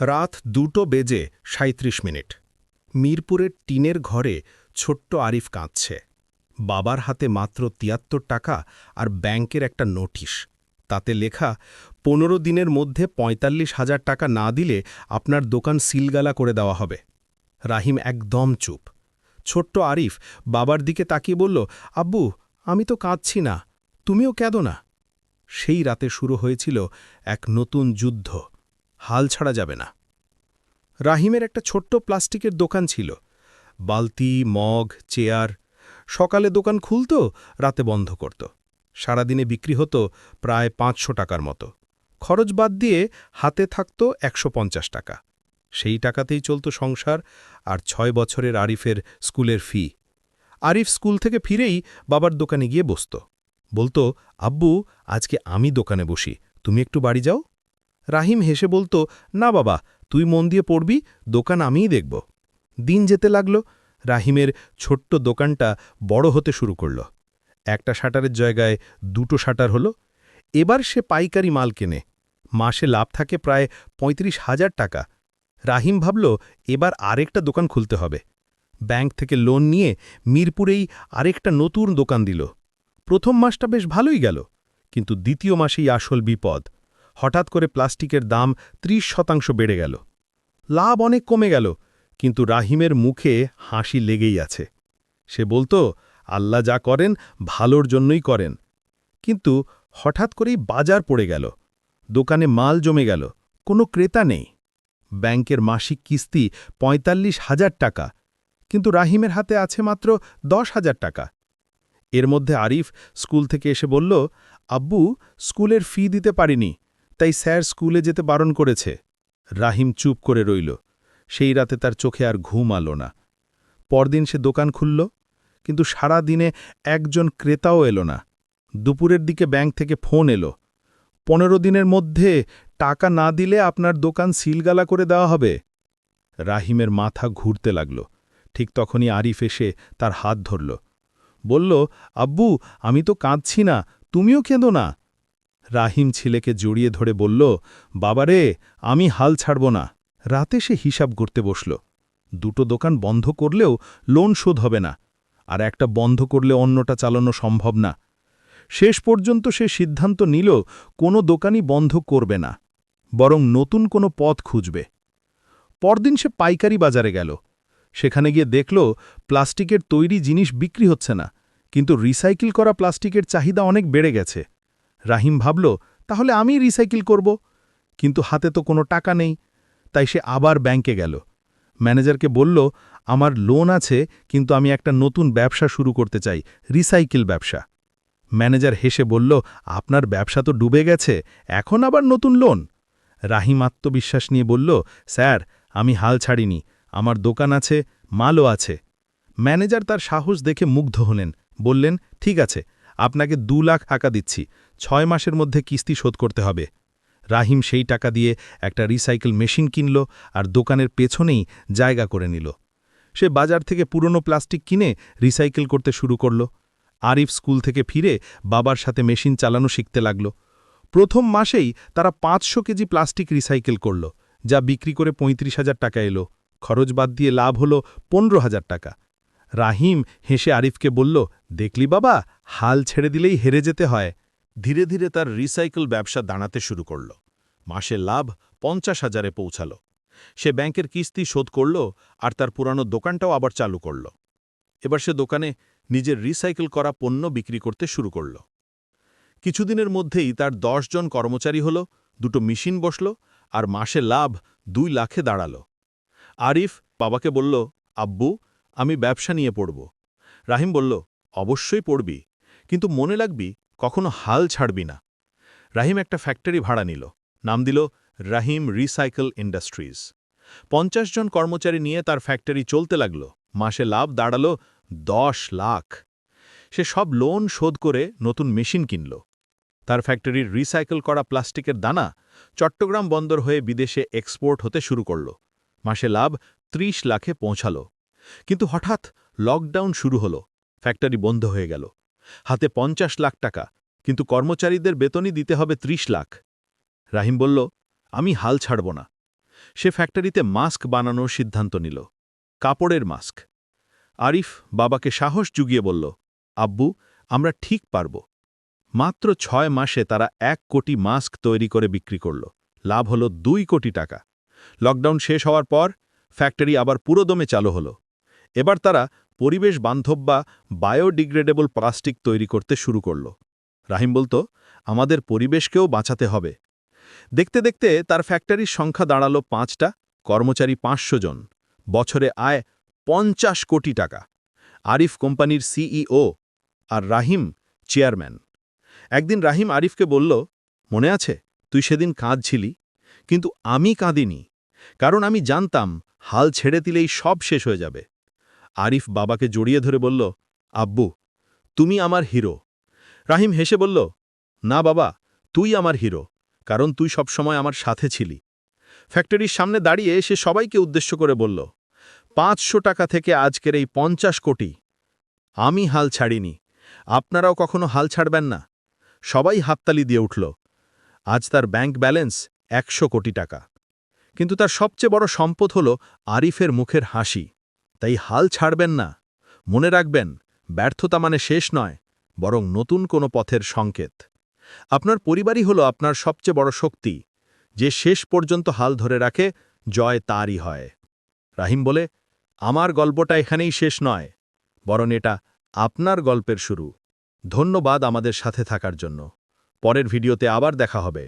রাত দুটো বেজে সাঁত্রিশ মিনিট। মিরপুরের টিনের ঘরে ছোট্ট আরিফ কাঁদছে। বাবার হাতে মাত্র তিয়াত্তর টাকা আর ব্যাংকের একটা নোটিশ। তাতে লেখা, পনেরো দিনের মধ্যে পঁয়তাল্লিশ হাজার টাকা না দিলে আপনার দোকান সিলগালা করে দেওয়া হবে। রাহিম একদম চুপ। ছোট্ট আরিফ বাবার দিকে তাকিয়ে বলল, আব্বু, আমি তো কাঁদছি না। তুমিও কেঁদো না। সেই রাতে শুরু হয়েছিল এক নতুন যুদ্ধ। হাল ছাড়া যাবে না। রাহিমের একটা ছোট্ট প্লাস্টিকের দোকান ছিল। বালতি, মগ, চেয়ার, সকালে দোকান খুলত, রাতে বন্ধ করত। সারাদিনে বিক্রি হতো প্রায় পাঁচশো টাকার মতো। খরচ বাদ দিয়ে হাতে থাকত একশো পঞ্চাশ টাকা। সেই টাকাতেই চলত সংসার আর ছয় বছরের আরিফের স্কুলের ফি। আরিফ স্কুল থেকে ফিরেই বাবার দোকানে গিয়ে বসত। বলতো, আব্বু, আজকে আমি দোকানে বসি। তুমি একটু বাড়ি যাও। রাহিম হেসে বলতো, না বাবা, তুই মন দিয়ে পড়বি, দোকান আমিই দেখব। দিন যেতে লাগল, রাহিমের ছোট্ট দোকানটা বড় হতে শুরু করল। একটা শাটারের জায়গায় দুটো শাটার হলো। এবার সে পাইকারি মাল কেনে। মাসে লাভ থাকে প্রায় পঁয়ত্রিশ হাজার টাকা। রাহিম ভাবল, এবার আরেকটা দোকান খুলতে হবে। ব্যাংক থেকে লোন নিয়ে মিরপুরেই আরেকটা নতুন দোকান দিল। প্রথম মাসটা বেশ ভালোই গেল, কিন্তু দ্বিতীয় মাসেই আসল বিপদ। হঠাৎ করে প্লাস্টিকের দাম ৩০ শতাংশ বেড়ে গেল। লাভ অনেক কমে গেল, কিন্তু রাহিমের মুখে হাসি লেগেই আছে। সে বলতো, আল্লাহ যা করেন, ভালোর জন্যই করেন। কিন্তু হঠাৎ করেই বাজার পড়ে গেল, দোকানে মাল জমে গেল, কোনো ক্রেতা নেই। ব্যাংকের মাসিক কিস্তি পঁয়তাল্লিশ হাজার টাকা, কিন্তু রাহিমের হাতে আছে মাত্র দশ হাজার টাকা। এর মধ্যে আরিফ স্কুল থেকে এসে বলল, আব্বু, স্কুলের ফি দিতে পারিনি। তাই স্যার স্কুলে যেতে বারণ করেছে। রাহিম চুপ করে রইল। সেই রাতে তার চোখে আর ঘুম আলো না। পরদিন সে দোকান খুলল, কিন্তু সারা দিনে একজন ক্রেতাও এলো না। দুপুরের দিকে ব্যাংক থেকে ফোন এলো। পনেরো দিনের মধ্যে টাকা না দিলে আপনার দোকান সিলগালা করে দেওয়া হবে। রাহিমের মাথা ঘুরতে লাগল। ঠিক তখনই আরিফ এসে তার হাত ধরল। বলল, আব্বু, আমি তো কাঁদছি না। তুমিও কেঁদো না। রাহিম ছেলেকে জড়িয়ে ধরে বলল, বাবারে, আমি হাল ছাড়ব না। রাতে সে হিসাব করতে বসল। দুটো দোকান বন্ধ করলেও লোন শোধ হবে না, আর একটা বন্ধ করলে অন্যটা চালানো সম্ভব না। শেষ পর্যন্ত সে সিদ্ধান্ত নিল, কোনো দোকানই বন্ধ করবে না, বরং নতুন কোনো পথ খুঁজবে। পরদিন সে পাইকারি বাজারে গেল। সেখানে গিয়ে দেখল, প্লাস্টিকের তৈরি জিনিস বিক্রি হচ্ছে না, কিন্তু রিসাইকেল করা প্লাস্টিকের চাহিদা অনেক বেড়ে গেছে। রাহিম ভাবল, তাহলে আমি রিসাইকেল করব। কিন্তু হাতে তো কোনো টাকা নেই, তাই সে আবার ব্যাংকে গেল। ম্যানেজারকে বলল, আমার লোন আছে, কিন্তু আমি একটা নতুন ব্যবসা শুরু করতে চাই রিসাইকেল ব্যবসা। ম্যানেজার হেসে বলল, আপনার ব্যবসা তো ডুবে গেছে, এখন আবার নতুন লোন রাহিম আত্মবিশ্বাস নিয়ে বলল, স্যার, আমি হাল ছাড়িনি, আমার দোকান আছে, মালও আছে। ম্যানেজার তার সাহস দেখে মুগ্ধ হলেন, বললেন, ঠিক আছে আপনাকে দু লাখ টাকা দিচ্ছি, ছয় মাসের মধ্যে কিস্তি শোধ করতে হবে। রাহিম সেই টাকা দিয়ে একটা রিসাইকেল মেশিন কিনল আর দোকানের পেছনেই জায়গা করে নিল। সে বাজার থেকে পুরনো প্লাস্টিক কিনে রিসাইকেল করতে শুরু করল। আরিফ স্কুল থেকে ফিরে বাবার সাথে মেশিন চালানো শিখতে লাগল। প্রথম মাসেই তারা পাঁচশো কেজি প্লাস্টিক রিসাইকেল করল, যা বিক্রি করে পঁয়ত্রিশ হাজার টাকা এলো। খরচ বাদ দিয়ে লাভ হল পনেরো হাজার টাকা। রাহিম হেসে আরিফকে বলল, দেখলি বাবা, হাল ছেড়ে দিলেই হেরে যেতে হয়। ধীরে ধীরে তার রিসাইকেল ব্যবসা দাঁড়াতে শুরু করল। মাসে লাভ পঞ্চাশ হাজারে পৌঁছাল। সে ব্যাংকের কিস্তি শোধ করল আর তার পুরানো দোকানটাও আবার চালু করল। এবার সে দোকানে নিজের রিসাইকেল করা পণ্য বিক্রি করতে শুরু করল। কিছুদিনের মধ্যেই তার জন কর্মচারী হল, দুটো মেশিন বসল আর মাসে লাভ দুই লাখে দাঁড়াল। আরিফ বাবাকে বলল, আব্বু আমি ব্যবসা নিয়ে পড়ব। রাহিম বলল, অবশ্যই পড়বি, কিন্তু মনে লাগবি কখনো হাল ছাড়বি না। রাহিম একটা ফ্যাক্টরি ভাড়া নিল। নাম দিল রাহিম রিসাইকেল ইন্ডাস্ট্রিজ। পঞ্চাশ জন কর্মচারী নিয়ে তার ফ্যাক্টরি চলতে লাগল। মাসে লাভ দাঁড়াল দশ লাখ। সে সব লোন শোধ করে নতুন মেশিন কিনল। তার ফ্যাক্টরির রিসাইকেল করা প্লাস্টিকের দানা চট্টগ্রাম বন্দর হয়ে বিদেশে এক্সপোর্ট হতে শুরু করল। মাসে লাভ ৩০ লাখে পৌঁছাল। কিন্তু হঠাৎ লকডাউন শুরু হল, ফ্যাক্টরি বন্ধ হয়ে গেল। হাতে পঞ্চাশ লাখ টাকা, কিন্তু কর্মচারীদের বেতনই দিতে হবে ৩০ লাখ। রাহিম বলল, আমি হাল ছাড়ব না। সে ফ্যাক্টরিতে মাস্ক বানানোর সিদ্ধান্ত নিল, কাপড়ের মাস্ক। আরিফ বাবাকে সাহস জুগিয়ে বলল, আব্বু, আমরা ঠিক পারব। মাত্র ছয় মাসে তারা এক কোটি মাস্ক তৈরি করে বিক্রি করল। লাভ হল দুই কোটি টাকা। লকডাউন শেষ হওয়ার পর ফ্যাক্টরি আবার পুরোদমে চালু হলো। এবার তারা পরিবেশ বান্ধব বা বায়োডিগ্রেডেবল প্লাস্টিক তৈরি করতে শুরু করল। রাহিম বলতো, আমাদের পরিবেশকেও বাঁচাতে হবে। দেখতে দেখতে তার ফ্যাক্টরির সংখ্যা দাঁড়াল পাঁচটা, কর্মচারী পাঁচশো জন। বছরে আয় পঞ্চাশ কোটি টাকা। আরিফ কোম্পানির সিইও আর রাহিম চেয়ারম্যান। একদিন রাহিম আরিফকে বলল, মনে আছে, তুই সেদিন কাঁদছিলি? কিন্তু আমি কাঁদিনি। কারণ আমি জানতাম, হাল ছেড়ে দিলেই সব শেষ হয়ে যাবে। আরিফ বাবাকে জড়িয়ে ধরে বলল, আব্বু, তুমি আমার হিরো। রাহিম হেসে বলল, না বাবা, তুই আমার হিরো, কারণ তুই সবসময় আমার সাথে ছিলি। ফ্যাক্টরির সামনে দাঁড়িয়ে সে সবাইকে উদ্দেশ্য করে বলল, পাঁচশো টাকা থেকে আজকের এই পঞ্চাশ কোটি, আমি হাল ছাড়িনি, আপনারাও কখনো হাল ছাড়বেন না। সবাই হাততালি দিয়ে উঠল, আজ তার ব্যাংক ব্যালেন্স একশো কোটি টাকা। কিন্তু তার সবচেয়ে বড় সম্পদ হল আরিফের মুখের হাসি। তাই হাল ছাড়বেন না। মনে রাখবেন, ব্যর্থতা মানে শেষ নয়, বরং নতুন কোনো পথের সংকেত। আপনার পরিবারই হল আপনার সবচেয়ে বড় শক্তি। যে শেষ পর্যন্ত হাল ধরে রাখে, জয় তারই হয়। রাহিম বলে, আমার গল্পটা এখানেই শেষ নয়, বরং এটা আপনার গল্পের শুরু। ধন্যবাদ আমাদের সাথে থাকার জন্য। পরের ভিডিওতে আবার দেখা হবে।